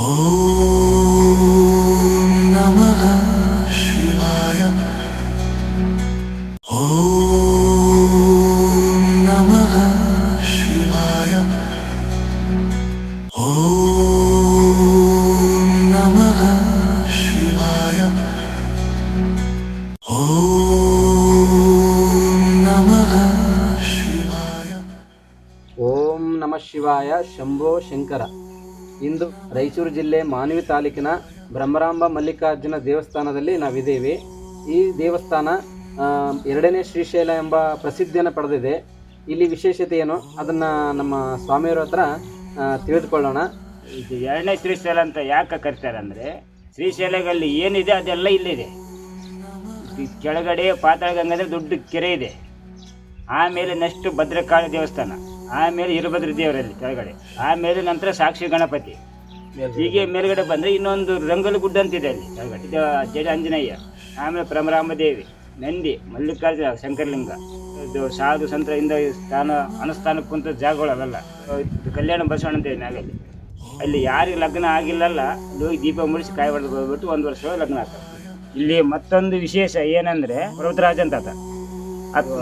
ఓం నమ శివాయ ఓం నమ శివాయ ఓం నమ శివాయ ఓం నమ శివాయ ఓం నమ శివాయ శంభో శంకర ಇಂದು ರಾಯಚೂರು ಜಿಲ್ಲೆ ಮಾನವಿ ತಾಲೂಕಿನ ಬ್ರಹ್ಮರಾಂಬ ಮಲ್ಲಿಕಾರ್ಜುನ ದೇವಸ್ಥಾನದಲ್ಲಿ ನಾವಿದ್ದೇವೆ. ಈ ದೇವಸ್ಥಾನ ಎರಡನೇ ಶ್ರೀಶೈಲ ಎಂಬ ಪ್ರಸಿದ್ಧಿಯನ್ನು ಪಡೆದಿದೆ. ಇಲ್ಲಿ ವಿಶೇಷತೆ ಏನು? ಅದನ್ನು ನಮ್ಮ ಸ್ವಾಮಿಯವರ ಹತ್ರ ತಿಳಿದುಕೊಳ್ಳೋಣ. ಇದು ಎರಡನೇ ಶ್ರೀಶೈಲ ಅಂತ ಯಾಕೆ ಕರಿತಾರೆ ಅಂದರೆ ಶ್ರೀಶೈಲಗಳಲ್ಲಿ ಏನಿದೆ ಅದೆಲ್ಲ ಇಲ್ಲಿದೆ. ಕೆಳಗಡೆ ಪಾತಾಳಗಂಗೆ ದೊಡ್ಡ ಕೆರೆ ಇದೆ. ಆಮೇಲೆ ನೆಕ್ಸ್ಟ್ ಭದ್ರಕಾಳಿ ದೇವಸ್ಥಾನ. ಆಮೇಲೆ ಇರುಭದ್ರ ದೇವರಲ್ಲಿ ಕೆಳಗಡೆ. ಆಮೇಲೆ ನಂತರ ಸಾಕ್ಷಿ ಗಣಪತಿ. ಹೀಗೆ ಮೇಲ್ಗಡೆ ಬಂದರೆ ಇನ್ನೊಂದು ರಂಗಲು ಗುಡ್ಡ ಅಂತಿದೆ ಅಲ್ಲಿ ಕೆಳಗಡೆ. ಇದು ಜಡ ಆಂಜನೇಯ ಆಮೇಲೆ ಪ್ರಮರಾಮ ದೇವಿ ನಂದಿ, ಮಲ್ಲಿಕಾರ್ಜುನ, ಶಂಕರಲಿಂಗ. ಇದು ಸಾಧು ಸಂತರಿಂದ ಸ್ಥಾನ ಅನುಷ್ಠಾನಕ್ಕೆ ಕುಂತ ಜಾಗಗಳು ಅವೆಲ್ಲ. ಕಲ್ಯಾಣ ಬಸವಣ್ಣ ಅಂತ ಅಲ್ಲಿ ಅಲ್ಲಿ ಯಾರಿಗೆ ಲಗ್ನ ಆಗಿಲ್ಲಲ್ಲ ಹೋಗಿ ದೀಪ ಮುಡಿಸಿ ಕಾಯಿ ಹೊಡೆದು ಹೋಗ್ಬಿಟ್ಟು ಒಂದು ವರ್ಷ ಲಗ್ನ ಆಗ್ತದೆ. ಇಲ್ಲಿ ಮತ್ತೊಂದು ವಿಶೇಷ ಏನಂದ್ರೆ ಪರ್ವತರಾಜ ಅಂತ ಅದು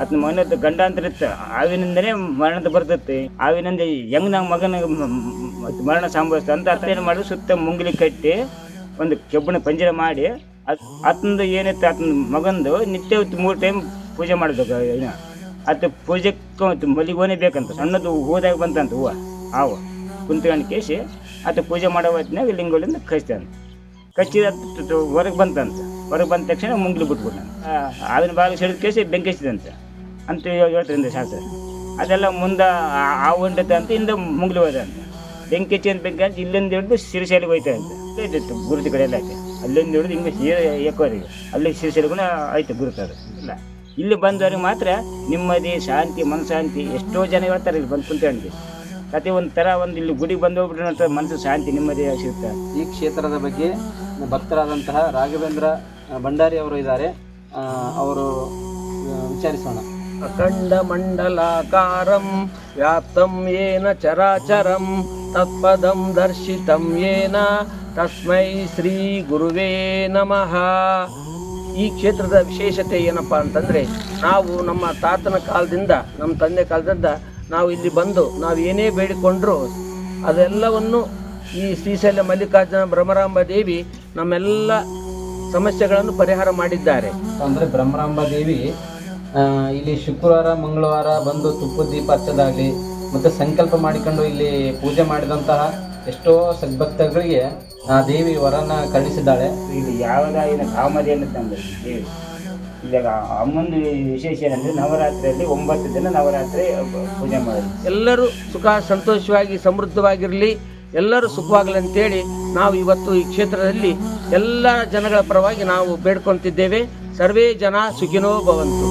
ಆತನ ಮನೆಯದ್ದು ಗಂಡ ಅಂತ ಇರುತ್ತೆ ಆವಿನಿಂದನೇ ಮರಣದ ಬರ್ತೈತಿ. ಆವಿನಿಂದ ಹೆಂಗ್ ನಮ್ಮ ಮಗನ ಮರಣ ಸಂಭವಿಸ್ತ ಅಂತ ಅತ್ತ ಏನು ಮಾಡಿದ್ರು, ಸುತ್ತ ಮುಂಗಿಲಿ ಕಟ್ಟಿ ಒಂದು ಕೆಬ್ಬಣ ಪಂಜರ ಮಾಡಿ ಅತ್ತಂದು ಏನಿತ್ತು ಆತನ ಮಗಂದು ನಿತ್ಯ ಮೂರು ಟೈಮ್ ಪೂಜೆ ಮಾಡಬೇಕು ಆತ ಪೂಜೆಕ್ಕೆ ಮಲ್ಲಿಗೆ ಬೇಕಂತ, ಸಣ್ಣದು ಹೋದಾಗ ಬಂತಂತ ಹೂವು, ಹಾವು. ಕುಂತ್ಕೊಂಡು ಕೇಸಿ ಆತ ಪೂಜೆ ಮಾಡೋ ಹೊತ್ತಿನಾಗ ಲಿಂಗೋಲಿಂದ ಕಚ್ತಾನೆ ಕಚ್ಚಿದ ಹೊರಗೆ ಬಂತಂತ. ಹೊರಗೆ ಬಂದ ತಕ್ಷಣ ಮುಂಗ್ಲಿ ಬಿಟ್ಬಿಟ್ಟು ಅದನ್ನ ಬಾಗಿಲು ಸಿಡಿದ ಕೇಸಿ ಬೆಂಕಿ ಹಚ್ಚಿದಂತೆ. ಅಂತ ಹೇಳ್ತಾರಿಂದ ಶಾಸ್ತ್ರ ಅದೆಲ್ಲ ಮುಂದೆ ಆ ಉಂಡತೆ ಅಂತ ಹಿಂದೆ ಮುಂಗ್ಲಿ ಹೋದ ಅಂತ ಬೆಂಕಿ ಹಚ್ಚಿ ಅಂತ ಬೆಂಕಿ ಹಚ್ಚಿ ಇಲ್ಲಿಂದ ಹಿಡಿದು ಸಿರಿಶೈಲಿಗೆ ಹೋಯ್ತಾ ಅಂತ ಇದ್ದಿತ್ತು ಗುರುತು ಕಡೆ ಎಲ್ಲ ಐತೆ ಅಲ್ಲಿಂದ ಹಿಡಿದು ಹಿಂಗೆ ಸೀರೆ ಎಕ್ಕೋರಿಗೆ. ಅಲ್ಲಿ ಸಿರಿಶೈಲಿಗೂ ಆಯ್ತು ಗುರುತು ಅದು. ಇಲ್ಲ. ಇಲ್ಲಿ ಬಂದವ್ರಿಗೆ ಮಾತ್ರ ನೆಮ್ಮದಿ ಶಾಂತಿ ಮನಶಾಂತಿ ಎಷ್ಟೋ ಜನ ಹೇಳ್ತಾರೆ ಇಲ್ಲಿ ಬಂದು ಕುಂತ್ಕೊಂಡು ಪ್ರತಿ ಒಂದು ಥರ ಒಂದು ಇಲ್ಲಿ ಗುಡಿಗೆ ಬಂದು ಹೋಗ್ಬಿಟ್ರೆ ನಂತರ ಮನಸ್ಸು ಶಾಂತಿ ನೆಮ್ಮದಿ ಸಿಗುತ್ತೆ ಈ ಕ್ಷೇತ್ರದ ಬಗ್ಗೆ ಭಕ್ತರಾದಂತಹ ರಾಘವೇಂದ್ರ ಭಂಡಾರಿ ಅವರು ಇದ್ದಾರೆ. ಅವರು ವಿಚಾರಿಸೋಣ. ಅಖಂಡ ಮಂಡಲಾಕಾರಂ, ವ್ಯಾಪ್ತಂ ಏನ ಚರಾಚರಂ, ತತ್ಪದಂ ದರ್ಶಿತಂ ಏನ, ತಸ್ಮೈ ಶ್ರೀ ಗುರುವೇ ನಮಃ. ಈ ಕ್ಷೇತ್ರದ ವಿಶೇಷತೆ ಏನಪ್ಪ ಅಂತಂದರೆ, ನಾವು ನಮ್ಮ ತಾತನ ಕಾಲದಿಂದ, ನಮ್ಮ ತಂದೆ ಕಾಲದಿಂದ ನಾವು ಇಲ್ಲಿ ಬಂದು, ನಾವು ಏನೇ ಬೇಡಿಕೊಂಡ್ರು, ಅದೆಲ್ಲವನ್ನು ಈ ಶ್ರೀಶೈಲ ಮಲ್ಲಿಕಾರ್ಜುನ ಭ್ರಮರಾಂಬ ದೇವಿ ನಮ್ಮೆಲ್ಲ ಸಮಸ್ಯೆಗಳನ್ನು ಪರಿಹಾರ ಮಾಡಿದ್ದಾರೆ. ಅಂದರೆ ಬ್ರಹ್ಮರಾಂಬ ದೇವಿ ಇಲ್ಲಿ ಶುಕ್ರವಾರ ಮಂಗಳವಾರ ಬಂದು ತುಪ್ಪ ದೀಪ ಹಚ್ಚದಾಗ್ಲಿ ಮತ್ತು ಸಂಕಲ್ಪ ಮಾಡಿಕೊಂಡು ಇಲ್ಲಿ ಪೂಜೆ ಮಾಡಿದಂತಹ ಎಷ್ಟೋ ಸದ್ಭಕ್ತಗಳಿಗೆ ಆ ದೇವಿ ವರನ ಕಳಿಸಿದ್ದಾಳೆ. ಇಲ್ಲಿ ಯಾವುದಾಗಿನ ಕಾಮಧೇನು ತಂದೆ ದೇವಿ. ಇವಾಗ ಅಮ್ಮಂದು ವಿಶೇಷ ಏನಂದ್ರೆ ನವರಾತ್ರಿಯಲ್ಲಿ ಒಂಬತ್ತು ದಿನ ನವರಾತ್ರಿ ಪೂಜೆ ಮಾಡೋದು ಎಲ್ಲರೂ ಸುಖ ಸಂತೋಷವಾಗಿ ಸಮೃದ್ಧವಾಗಿರಲಿ. ಎಲ್ಲರೂ ಸುಖವಾಗಲಿ ಅಂತೇಳಿ ನಾವು ಇವತ್ತು ಈ ಕ್ಷೇತ್ರದಲ್ಲಿ ಎಲ್ಲ ಜನಗಳ ಪರವಾಗಿ ನಾವು ಬೇಡ್ಕೊಳ್ತಿದ್ದೇವೆ ಸರ್ವೇ ಜನ ಸುಖಿನೋ ಭವಂತು.